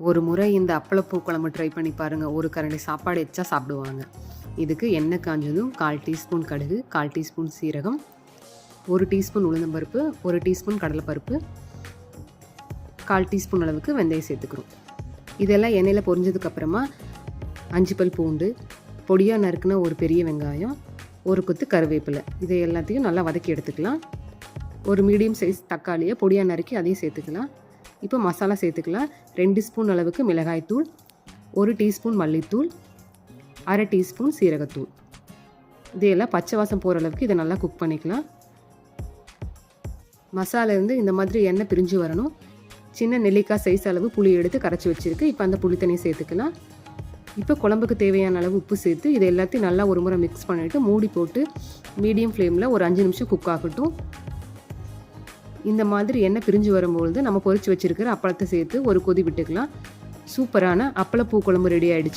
ஒரு முறை இந்த அப்பளப்பூ குழம்பு ட்ரை பண்ணி பாருங்கள் ஒரு கரண்டி சாப்பாடு எச்சா சாப்பிடுவாங்க. இதுக்கு எண்ணெய் காஞ்சதும் கால் டீஸ்பூன் கடுகு கால் டீஸ்பூன் சீரகம் ஒரு டீஸ்பூன் உளுந்தம்பருப்பு ஒரு டீஸ்பூன் கடலைப்பருப்பு கால் டீஸ்பூன் அளவுக்கு வெந்தயம் சேர்த்துக்கிறோம். இதெல்லாம் எண்ணெயில் பொரிஞ்சதுக்கப்புறமா அஞ்சு பல் பூண்டு பொடியாக நறுக்குன ஒரு பெரிய வெங்காயம் ஒரு கொத்து கருவேப்பிலை. இதை எல்லாத்தையும் நல்லா வதக்கி எடுத்துக்கலாம். ஒரு மீடியம் சைஸ் தக்காளியை பொடியாக நறுக்கி அதையும் சேர்த்துக்கலாம். இப்போ மசாலா சேர்த்துக்கலாம். ரெண்டு ஸ்பூன் அளவுக்கு மிளகாய்த்தூள் ஒரு டீஸ்பூன் மல்லித்தூள் அரை டீஸ்பூன் சீரகத்தூள். இதையெல்லாம் பச்சை வாசம் போகிற அளவுக்கு இதை நல்லா குக் பண்ணிக்கலாம். மசாலா இருந்து இந்த மாதிரி எண்ணெய் பிரிஞ்சு வரணும். சின்ன நெல்லிக்காய் சைஸ் அளவு புளி எடுத்து கரைச்சி வச்சுருக்கு. இப்போ அந்த புளி தண்ணியை சேர்த்துக்கலாம். இப்போ குழம்புக்கு தேவையான அளவு உப்பு சேர்த்து இது எல்லாத்தையும் நல்லா ஒரு முறை மிக்ஸ் பண்ணிவிட்டு மூடி போட்டு மீடியம் ஃப்ளேமில் ஒரு அஞ்சு நிமிஷம் குக் ஆகட்டும். இந்த மாதிரி எண்ணெய் பிரிஞ்சு வரும்பொழுது நம்ம பொறிச்சு வச்சுருக்கிற அப்பளத்தை சேர்த்து ஒரு கொதி விட்டுக்கலாம். சூப்பரான அப்பளப்பூ குழம்பு ரெடி ஆகிடுச்சு